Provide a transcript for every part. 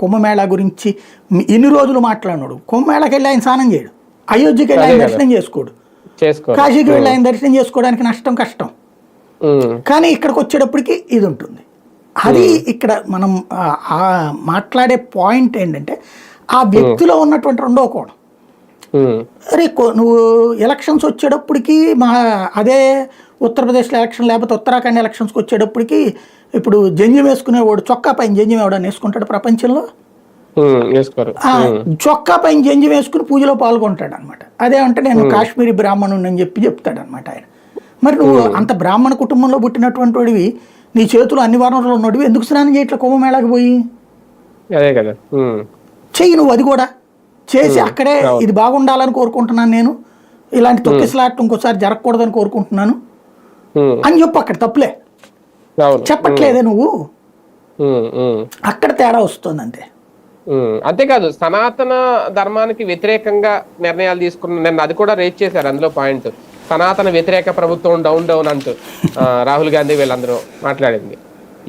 కుంభమేళా గురించి ఇన్ని రోజులు మాట్లాడినాడు? కుంభమేళాకి వెళ్ళి ఆయన స్నానం చేయడు. అయోధ్యకి వెళ్ళి ఆయన. దర్శనం చేసుకోడు. చేసుకో కాశీకి వెళ్ళి ఆయన దర్శనం చేసుకోవడానికి నష్టం కష్టం. కానీ ఇక్కడికి వచ్చేటప్పటికి ఇది ఉంటుంది. అది ఇక్కడ మనం మాట్లాడే పాయింట్ ఏంటంటే ఆ వ్యక్తిలో ఉన్నటువంటి రెండో కోణం. అరే నువ్వు ఎలక్షన్స్ వచ్చేటప్పటికి మా అదే ఉత్తరప్రదేశ్లో ఎలక్షన్ లేకపోతే ఉత్తరాఖండ్ ఎలక్షన్స్కి వచ్చేటప్పటికి ఇప్పుడు జంజం వేసుకునేవాడు చొక్కా పైన జంజం ఎవడని వేసుకుంటాడు ప్రపంచంలో? చొక్కా పైన జంజం వేసుకుని పూజలో పాల్గొంటాడు అనమాట అదేమంటే నేను కాశ్మీరీ బ్రాహ్మణుని అని చెప్పి చెప్తాడు అనమాట ఆయన. మరి నువ్వు అంత బ్రాహ్మణ కుటుంబంలో పుట్టినటువంటి వాడివి నీ చేతులు అన్ని వారంలో ఉన్నోడివి ఎందుకు స్నానం చేయట్లే కుంభమేళాకి పోయి? అదే కదా. చెయ్యి నువ్వు అది కూడా. చేసి అక్కడే ఇది బాగుండాలని కోరుకుంటున్నాను నేను. ఇలాంటి తొక్కిసలాట ఇంకోసారి జరగకూడదని కోరుకుంటున్నాను. అని చెప్పు అక్కడ తప్పులే. చెప్పట్లేదే నువ్వు. అక్కడ తేడా వస్తుంది అంతే అంతేకాదు సనాతన ధర్మానికి వ్యతిరేకంగా నిర్ణయాలు తీసుకున్న నిన్న అది కూడా రేట్ చేశారు అందులో పాయింట్. సనాతన వ్యతిరేక ప్రభుత్వం డౌన్ డౌన్ అంటూ రాహుల్ గాంధీ వీళ్ళందరూ మాట్లాడింది.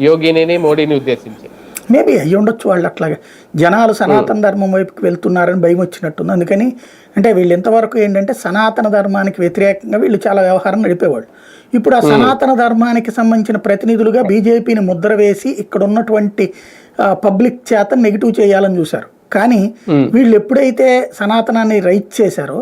యోగిని మోడీని ఉద్దేశించి. మేబీ అయ్యి ఉండొచ్చు వాళ్ళు అట్లాగా. జనాలు సనాతన ధర్మం వైపుకి వెళ్తున్నారని భయం వచ్చినట్టుంది. అందుకని అంటే వీళ్ళు ఇంతవరకు ఏంటంటే సనాతన ధర్మానికి వ్యతిరేకంగా వీళ్ళు చాలా వ్యవహారం నడిపేవాళ్ళు. ఇప్పుడు ఆ సనాతన ధర్మానికి సంబంధించిన ప్రతినిధులుగా బీజేపీని ముద్ర వేసి ఇక్కడ ఉన్నటువంటి పబ్లిక్ చేత నెగిటివ్ చేయాలని చూశారు. కానీ వీళ్ళు ఎప్పుడైతే సనాతనాన్ని రైట్ చేశారో